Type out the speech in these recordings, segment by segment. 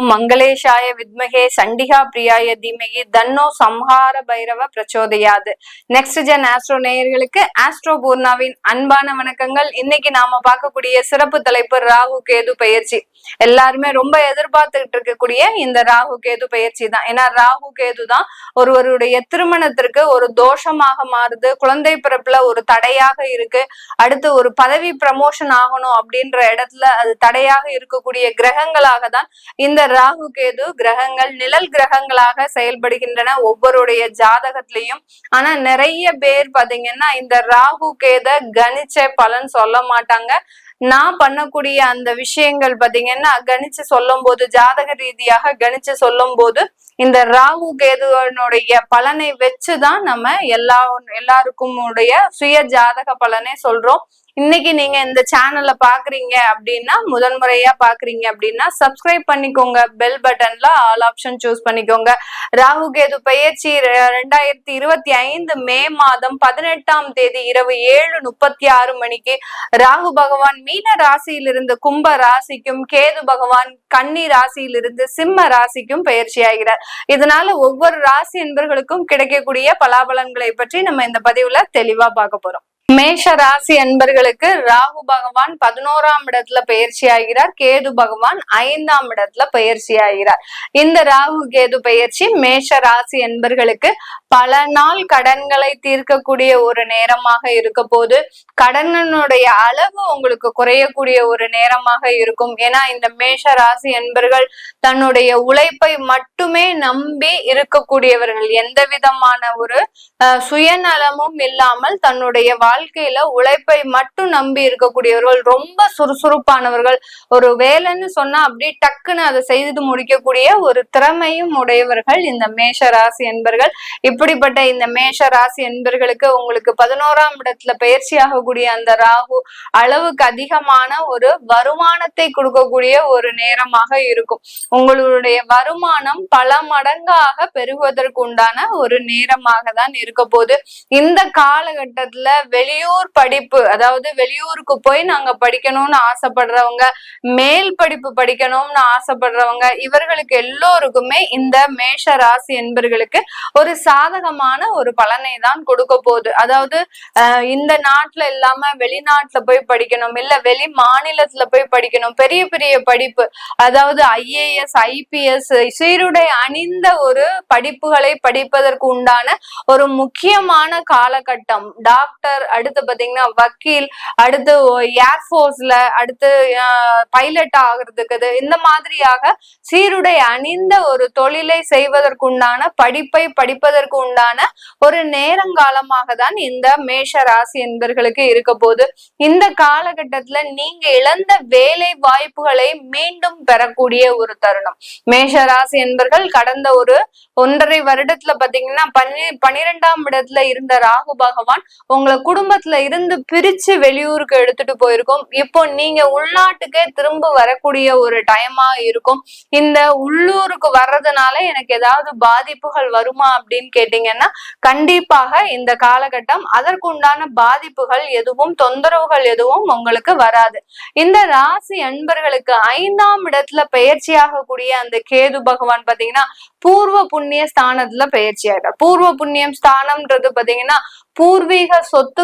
ஓம் மங்களேஷாய வித்மகே சண்டிகா பிரியாய தீமகி தன்னோ சம்ஹார பைரவ பிரச்சோதையாது. நெக்ஸ்ட் ஜென் ஆஸ்ட்ரோ நேயர்களுக்கு ஆஸ்ட்ரோ பூர்ணாவின் அன்பான வணக்கங்கள். இன்னைக்கு நாம பார்க்கக்கூடிய சிறப்பு தலைப்பு ராகு கேது பயிற்சி. எல்லாருமே ரொம்ப எதிர்பார்த்துக்கிட்டு இருக்கக்கூடிய இந்த ராகு கேது பயிற்சி தான். ஏன்னா ராகு கேது தான் ஒருவருடைய திருமணத்திற்கு ஒரு தோஷமாக மாறுது. குழந்தை பிறப்புல ஒரு தடையாக இருக்கு. அடுத்து ஒரு பதவி ப்ரமோஷன் ஆகணும் அப்படின்ற இடத்துல அது தடையாக இருக்கக்கூடிய கிரகங்களாக தான் இந்த ராகு கேது கிரகங்கள் நிழல் கிரகங்களாக செயல்படுகின்றன ஒவ்வொருடைய ஜாதகத்திலையும். ஆனா நிறைய பேர் பாத்தீங்கன்னா இந்த ராகு கேத கணிச்ச பலன் சொல்ல மாட்டாங்க. நான் பண்ணக்கூடிய அந்த விஷயங்கள் பாத்தீங்கன்னா கணிச்சு சொல்லும் போது ஜாதக ரீதியாக கணிச்சு சொல்லும் போது இந்த ராகு கேதுவனுடைய பலனை வச்சுதான் நம்ம எல்லா எல்லாருக்கும் உடைய சுய ஜாதக பலனை சொல்றோம். இன்னைக்கு நீங்க இந்த சேனல்ல பாக்குறீங்க அப்படின்னா முதன்முறையா பாக்குறீங்க அப்படின்னா சப்ஸ்கிரைப் பண்ணிக்கோங்க. பெல் பட்டன்ல ஆல் ஆப்ஷன் சூஸ் பண்ணிக்கோங்க. ராகு கேது பயிற்சி ரெண்டாயிரத்தி இருபத்தி ஐந்து மே மாதம் பதினெட்டாம் தேதி இரவு ஏழு முப்பத்தி ஆறு மணிக்கு ராகு பகவான் மீன ராசியிலிருந்து கும்ப ராசிக்கும் கேது பகவான் கன்னி ராசியிலிருந்து சிம்ம ராசிக்கும் பயிற்சி ஆகிறார். இதனால ஒவ்வொரு ராசி என்பர்களுக்கும் கிடைக்கக்கூடிய பலாபலன்களை பற்றி நம்ம இந்த பதிவுல தெளிவா பார்க்க போறோம். மேஷ ராசி அன்பர்களுக்கு ராகு பகவான் பதினோராம் இடத்துல பயிற்சி ஆகிறார். கேது பகவான் ஐந்தாம் இடத்துல பயிற்சி ஆகிறார். இந்த ராகு கேது பயிற்சி மேஷ ராசி அன்பர்களுக்கு பல நாள் கடன்களை தீர்க்கக்கூடிய ஒரு நேரமாக இருக்க போது கடனுடைய அளவு உங்களுக்கு குறையக்கூடிய ஒரு நேரமாக இருக்கும். ஏன்னா இந்த மேஷ ராசி என்பர்கள் தன்னுடைய உழைப்பை மட்டுமே நம்பி இருக்கக்கூடியவர்கள். எந்த விதமான ஒரு சுயநலமும் இல்லாமல் தன்னுடைய வாழ்க்கையில உழைப்பை மட்டும் நம்பி இருக்கக்கூடியவர்கள் ரொம்ப சுறுசுறுப்பானவர்கள் ஒரு வேலைன்னு சொன்னா அப்படியே டக்குன்னு அதை செய்து முடிக்கக்கூடிய ஒரு திறமையும் உடையவர்கள் இந்த மேஷ ராசி என்பர்கள். இப்படிப்பட்ட இந்த மேஷ ராசி என்பர்களுக்கு உங்களுக்கு பதினோராம் இடத்துல பயிற்சி ஆகக்கூடிய அந்த ராகு அளவுக்கு அதிகமான ஒரு வருமானத்தை கொடுக்கக்கூடிய ஒரு நேரமாக இருக்கும். உங்களுடைய வருமானம் பல மடங்காக பெருகுவதற்கு உண்டான ஒரு நேரமாக தான் இருக்க போது இந்த காலகட்டத்துல வெளியூர் படிப்பு அதாவது வெளியூருக்கு போய் நாங்க படிக்கணும்னு ஆசைப்படுறவங்க மேல் படிப்பு படிக்கணும்னு ஆசைப்படுறவங்க இவர்களுக்கு எல்லோருக்குமே இந்த மேஷ ராசி என்பர்களுக்கு ஒரு சாதகமான ஒரு பலனை தான் கொடுக்க போகுது. அதாவது இந்த நாட்டுல இல்லாம வெளிநாட்டுல போய் படிக்கணும் இல்ல வெளி மாநிலத்துல போய் படிக்கணும் பெரிய பெரிய படிப்பு அதாவது ஐஏஎஸ் ஐபிஎஸ் சீருடை அணிந்த ஒரு படிப்புகளை படிப்பதற்கு உண்டான ஒரு முக்கியமான காலகட்டம். டாக்டர் அடுத்து பாத்தீங்கன்னா வக்கீல் அடுத்து ஏர்ஃபோர்ஸ்ல அடுத்து பைலட் ஆகிறதுக்கு இந்த மாதிரியாக சீருடை அணிந்த ஒரு தொழிலை செய்வதற்குண்டான படிப்பை படிப்பதற்கு உண்டான ஒரு நேரங்காலமாக தான் இந்த மேஷ ராசி என்பர்களுக்கு இருக்க போது இந்த காலகட்டத்துல நீங்க இழந்த வேலை வாய்ப்புகளை மீண்டும் பெறக்கூடிய ஒரு தருணம். மேஷ ராசி என்பர்கள் கடந்த ஒரு ஒன்றரை வருடத்துல பாத்தீங்கன்னா பன்னி பனிரெண்டாம் இடத்துல இருந்த ராகு பகவான் உங்களை குடும்பத்துல இருந்து பிரிச்சு வெளியூருக்கு எடுத்துட்டு போயிருக்கோம். இப்போ நீங்க உள்நாட்டுக்கே திரும்ப வரக்கூடிய ஒரு டைமா இருக்கும். இந்த உள்ளூருக்கு வர்றதுனால எனக்கு ஏதாவது பாதிப்புகள் வருமா அப்படின்னு கேட்டீங்கன்னா கண்டிப்பாக இந்த காலகட்டம் அதற்குண்டான பாதிப்புகள் எதுவும் தொந்தரவுகள் எதுவும் உங்களுக்கு வராது. இந்த ராசி அன்பர்களுக்கு ஐந்தாம் இடத்துல பயிற்சியாக கூடிய அந்த கேது பகவான் பாத்தீங்கன்னா பூர்வ புண்ணிய ஸ்தானத்துல பயிற்சி ஆகிட்டார் பூர்வ புண்ணியம் ஸ்தானம்ன்றது பாத்தீங்கன்னா பூர்வீக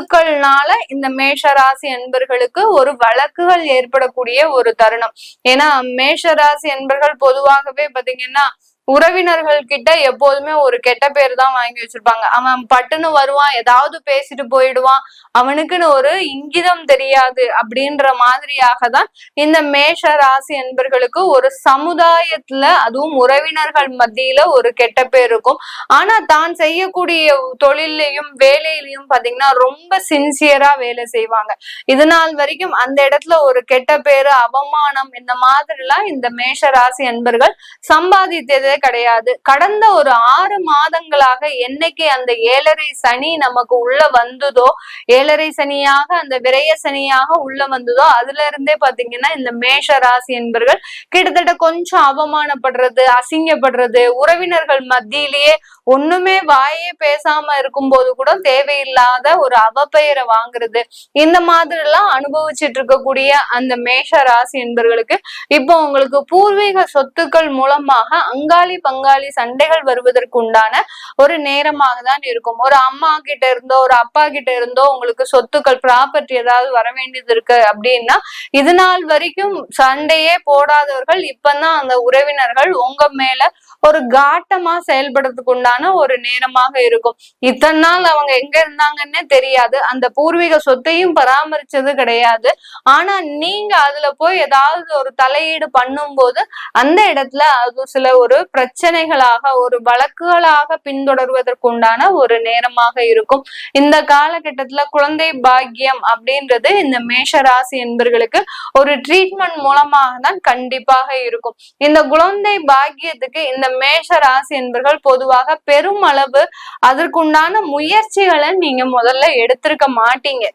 சொத்துக்கள்னால இந்த மேஷ ராசி என்பர்களுக்கு ஒரு வழக்குகள் ஏற்படக்கூடிய ஒரு தருணம். ஏன்னா மேஷ ராசி என்பர்கள் பொதுவாகவே பாத்தீங்கன்னா உறவினர்கள் கிட்ட எப்போதுமே ஒரு கெட்ட பேர் தான் வாங்கி வச்சிருப்பாங்க. அவன் பட்டுன்னு வருவான் ஏதாவது பேசிட்டு போயிடுவான். அவனுக்குன்னு ஒரு இங்கிதம் தெரியாது அப்படின்ற மாதிரியாக தான் இந்த மேஷ ராசி என்பர்களுக்கு ஒரு சமுதாயத்துல அதுவும் உறவினர்கள் மத்தியில ஒரு கெட்ட பேர் இருக்கும். ஆனா தான் செய்யக்கூடிய தொழிலையும் வேலையிலையும் பாத்தீங்கன்னா ரொம்ப சின்சியரா வேலை செய்வாங்க. இது நாள் வரைக்கும் அந்த இடத்துல ஒரு கெட்ட பேரு அவமானம் இந்த மாதிரிலாம் இந்த மேஷ ராசி என்பர்கள் சம்பாதித்ததை போறதே கிடையாது. கடந்த ஒரு ஆறு மாதங்களாக என்னைக்கு அந்த ஏழரை சனி நமக்கு உள்ள வந்ததோ ஏழரை சனியாக அந்த விரய சனியாக உள்ள வந்ததோ அதுல இருந்தே பாத்தீங்கன்னா இந்த மேஷ ராசி என்பர்கள் கிட்டத்தட்ட கொஞ்சம் அவமானப்படுறது அசிங்கப்படுறது உறவினர்கள் மத்தியிலேயே ஒண்ணுமே வாயே பேசாம இருக்கும்போது கூட தேவையில்லாத ஒரு அவப்பெயரை வாங்குறது. இந்த மாதிரி எல்லாம் அனுபவிச்சுட்டு இருக்கக்கூடிய அந்த மேஷ ராசி என்பர்களுக்கு இப்போ உங்களுக்கு பூர்வீக சொத்துக்கள் மூலமாக அங்காளி பங்காளி சண்டைகள் வருவதற்கு உண்டான ஒரு நேரமாக தான் இருக்கும். ஒரு அம்மா கிட்ட இருந்தோ ஒரு அப்பா கிட்ட இருந்தோ உங்களுக்கு சொத்துக்கள் ப்ராப்பர்ட்டி ஏதாவது வர வேண்டியது இருக்கு அப்படின்னா இது நாள் வரைக்கும் சண்டையே போடாதவர்கள் இப்பதான் அந்த உறவினர்கள் உங்க மேல ஒரு காட்டமா செயல்படுறதுக்கு உண்டான ஒரு நேரமாக இருக்கும். இத்தனை நாள் அவங்க எங்க இருந்தாங்கன்னே தெரியாது. அந்த பூர்வீக சொத்தையும் பராமரிச்சது கிடையாது. ஆனா நீங்க அதுல போய் ஏதாவது ஒரு தலையீடு பண்ணும்போது அந்த இடத்துல அது சில ஒரு பிரச்சனைகளாக ஒரு வழக்குகளாக பின்தொடர்வதற்கு உண்டான ஒரு நேரமாக இருக்கும். இந்த காலகட்டத்துல குழந்தை பாக்கியம் அப்படின்றது இந்த மேஷ ராசி என்பர்களுக்கு ஒரு ட்ரீட்மெண்ட் மூலமாக தான் கண்டிப்பாக இருக்கும். இந்த குழந்தை பாக்கியத்துக்கு இந்த மேஷ ராசி என்பர்கள் பொதுவாக பெருமளவு அதற்குண்டான முயற்சிகளை நீங்க முதல்ல எடுத்திருக்க மாட்டீங்க.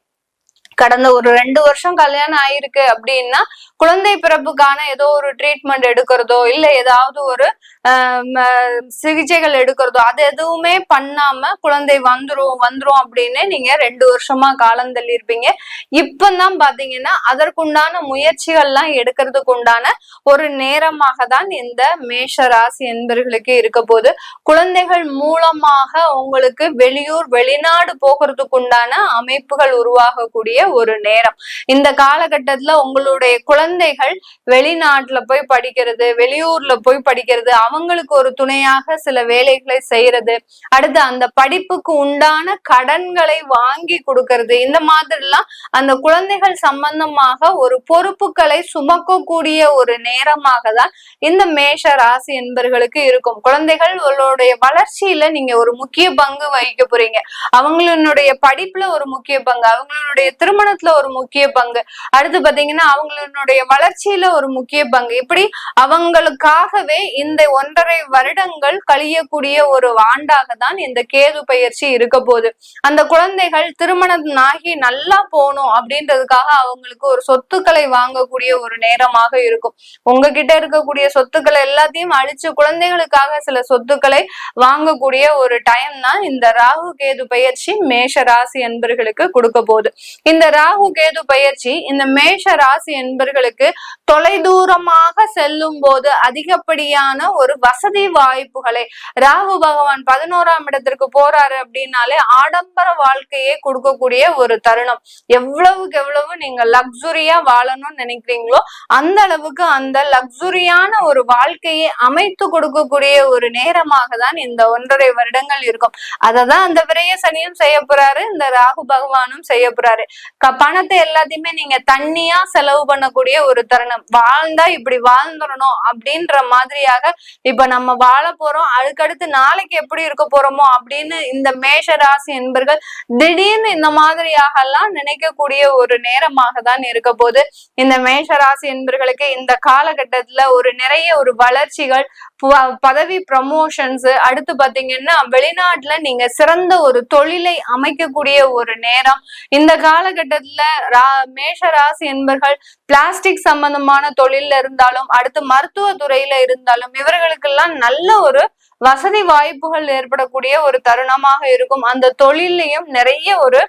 கடந்த ஒரு ரெண்டு வருஷம் கல்யாணம் ஆயிருக்கு அப்படின்னா குழந்தை பிறப்புக்கான ஏதோ ஒரு ட்ரீட்மெண்ட் எடுக்கிறதோ இல்ல ஏதாவது ஒரு சிகிச்சைகள் எடுக்கிறதோ அது எதுவுமே பண்ணாம குழந்தை வந்துரும் வந்துரும் அப்படின்னு நீங்க ரெண்டு வருஷமா காலம் தள்ளியிருப்பீங்க. இப்பதான் பாத்தீங்கன்னா அதற்குண்டான முயற்சிகள்லாம் எடுக்கிறதுக்கு உண்டான ஒரு நேரமாக தான் இந்த மேஷ ராசி என்பர்களுக்கு இருக்க போது குழந்தைகள் மூலமாக உங்களுக்கு வெளியூர் வெளிநாடு போகிறதுக்கு உண்டான அமைப்புகள் உருவாகக்கூடிய ஒரு நேரம். இந்த காலகட்டத்துல உங்களுடைய குழந்தைகள் வெளிநாட்டுல போய் படிக்கிறது வெளியூர்ல போய் படிக்கிறது அவங்களுக்கு ஒரு துணையாக சில வேலைகளை செய்யறது அடுத்து அந்த படிப்புக்கு உண்டான கடன்களை வாங்கி கொடுக்கறது இந்த மாதிரி எல்லாம் அந்த குழந்தைகள் சம்பந்தமாக ஒரு பொறுப்புகளை சுமக்கக்கூடிய ஒரு நேரமாக தான் இந்த மேஷ ராசி என்பர்களுக்கு இருக்கும். குழந்தைகளுடைய வளர்ச்சியில நீங்க ஒரு முக்கிய பங்கு வகிக்க போறீங்க. அவங்களுடைய படிப்புல ஒரு முக்கிய பங்கு அவங்களுடைய திருமணத்துல ஒரு முக்கிய பங்கு. அடுத்து பாத்தீங்கன்னா அவங்களுடைய வளர்ச்சியில ஒரு முக்கிய பங்கு. இப்படி அவங்களுக்காகவே இந்த ஒன்றரை வருடங்கள் கழியக்கூடிய ஒரு ஆண்டாக தான் இந்த கேது பயிற்சி இருக்க போகுது. அந்த குழந்தைகள் திருமணம் ஆகி நல்லா போகணும் அப்படின்றதுக்காக அவங்களுக்கு ஒரு சொத்துக்களை வாங்கக்கூடிய ஒரு நேரமாக இருக்கும். உங்ககிட்ட இருக்கக்கூடிய சொத்துக்களை எல்லாத்தையும் அழிச்சு குழந்தைகளுக்காக சில சொத்துக்களை வாங்கக்கூடிய ஒரு டைம் தான் இந்த ராகு கேது பயிற்சி மேஷ ராசி என்பர்களுக்கு கொடுக்க போகுது. இந்த ராகு கேது பயிற்சி இந்த மேஷ ராசி என்பர்களுக்கு தொலைதூரமாக செல்லும் போது அதிகப்படியான ஒரு வசதி வாய்ப்புகளை ராகு பகவான் பதினோராம் இடத்திற்கு போறாரு அப்படின்னாலே ஆடம்பர வாழ்க்கையே கொடுக்கக்கூடிய ஒரு தருணம். எவ்வளவுக்கு எவ்வளவு நீங்க லக்ஸுரியா வாழணும்னு நினைக்கிறீங்களோ அந்த அளவுக்கு அந்த லக்ஸுரியான ஒரு வாழ்க்கையை அமைத்து கொடுக்கக்கூடிய ஒரு நேரமாக தான் இந்த ஒன்றரை வருடங்கள் இருக்கும். அததான் அந்த விரைய சனியும் செய்ய போறாரு இந்த ராகு பகவானும் செய்ய போறாரு. பணத்தை எல்லாத்தையுமே நீங்க தண்ணியா செலவு பண்ணக்கூடிய ஒரு தருணம். வாழ்ந்தா இப்படி வாழ்ந்துடணும் அப்படின்ற மாதிரியாக இப்ப நம்ம வாழ போறோம். அதுக்கடுத்து நாளைக்கு எப்படி இருக்க போறோமோ அப்படின்னு இந்த மேஷ ராசி என்பர்கள் திடீர்னு இந்த மாதிரியாக எல்லாம் நினைக்கக்கூடிய ஒரு நேரமாக தான் இருக்க போது இந்த மேஷ ராசி என்பர்களுக்கு இந்த காலகட்டத்துல ஒரு நிறைய ஒரு வளர்ச்சிகள் பதவி ப்ரமோஷன்ஸ் அடுத்து பாத்தீங்கன்னா வெளிநாட்டுல நீங்க சிறந்த ஒரு தொழிலை அமைக்கக்கூடிய ஒரு நேரம். இந்த காலகட்டத்துல ரா மேஷ ராசி என்பர்கள் பிளாஸ்டிக் சம்பந்தமான தொழில இருந்தாலும் அடுத்து மருத்துவ துறையில இருந்தாலும் இவர்களுக்கெல்லாம் நல்ல ஒரு வசதி வாய்ப்புகள் ஏற்படக்கூடிய ஒரு தருணமாக இருக்கும். அந்த தொழிலையும் நிறைய ஒரு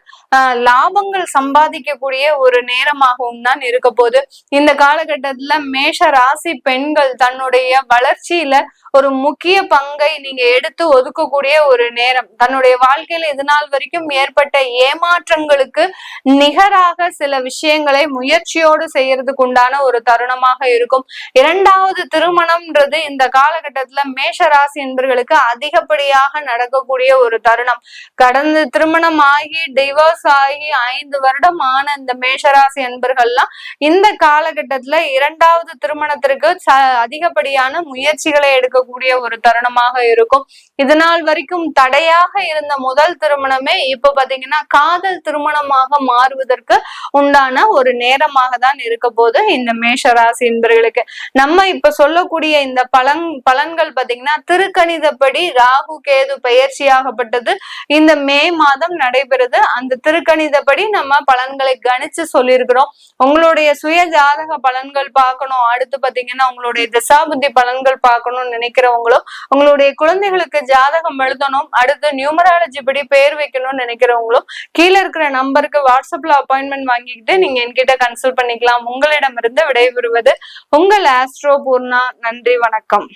லாபங்கள் சம்பாதிக்கக்கூடிய ஒரு நேரமாகவும் தான் இருக்க போது இந்த காலகட்டத்துல மேஷ ராசி பெண்கள் தன்னுடைய வளர்ச்சியில ஒரு முக்கிய பங்கை நீங்க எடுத்து ஒதுக்கக்கூடிய ஒரு நேரம். தன்னுடைய வாழ்க்கையில இது நாள் வரைக்கும் ஏற்பட்ட ஏமாற்றங்களுக்கு நிகராக சில விஷயங்களை முயற்சியோடு செய்யறதுக்கு உண்டான ஒரு தருணமாக இருக்கும். இரண்டாவது திருமணம்ன்றது இந்த காலகட்டத்துல மேஷ ராசி என்பது நண்பர்களுக்கு அதிகப்படியாக நடக்கக்கூடிய ஒரு தருணம். கடந்த திருமணம் ஆகி டிவோர்ஸ் ஆகி ஐந்து வருடம் ஆன இந்த மேஷராசி நண்பர்கள்லாம் இந்த காலகட்டத்துல இரண்டாவது திருமணத்திற்கு அதிகப்படியான முயற்சிகளை எடுக்கக்கூடிய ஒரு தருணமாக இருக்கும். இதனால் வரைக்கும் தடையாக இருந்த முதல் திருமணமே இப்ப பாத்தீங்கன்னா காதல் திருமணமாக மாறுவதற்கு உண்டான ஒரு நேரமாக தான் இருக்க போது இந்த மேஷராசி என்பர்களுக்கு நம்ம இப்ப சொல்லக்கூடிய இந்த பலன் பலன்கள் பாத்தீங்கன்னா திருக்கணி திருக்கணிதப்படி ராகு கேது பயிற்சியாகப்பட்டது இந்த மே மாதம் நடைபெறுது. அந்த திருக்கணிதப்படி நம்ம பலன்களை கணிச்சு சொல்லியிருக்கிறோம். உங்களுடைய சுய ஜாதக பலன்கள் பார்க்கணும். அடுத்து பாத்தீங்கன்னா உங்களுடைய திசாபுத்தி பலன்கள் பார்க்கணும்னு நினைக்கிறவங்களும் உங்களுடைய குழந்தைகளுக்கு ஜாதகம் எழுதணும். அடுத்து நியூமராலஜி படி பேர் வைக்கணும்னு நினைக்கிறவங்களும் கீழே இருக்கிற நம்பருக்கு வாட்ஸ்அப்ல அப்பாயின்மெண்ட் வாங்கிக்கிட்டு நீங்க என்கிட்ட கன்சல்ட் பண்ணிக்கலாம். உங்களிடமிருந்து விடைபெறுவது உங்கள் ஆஸ்ட்ரோ பூர்ணா. நன்றி வணக்கம்.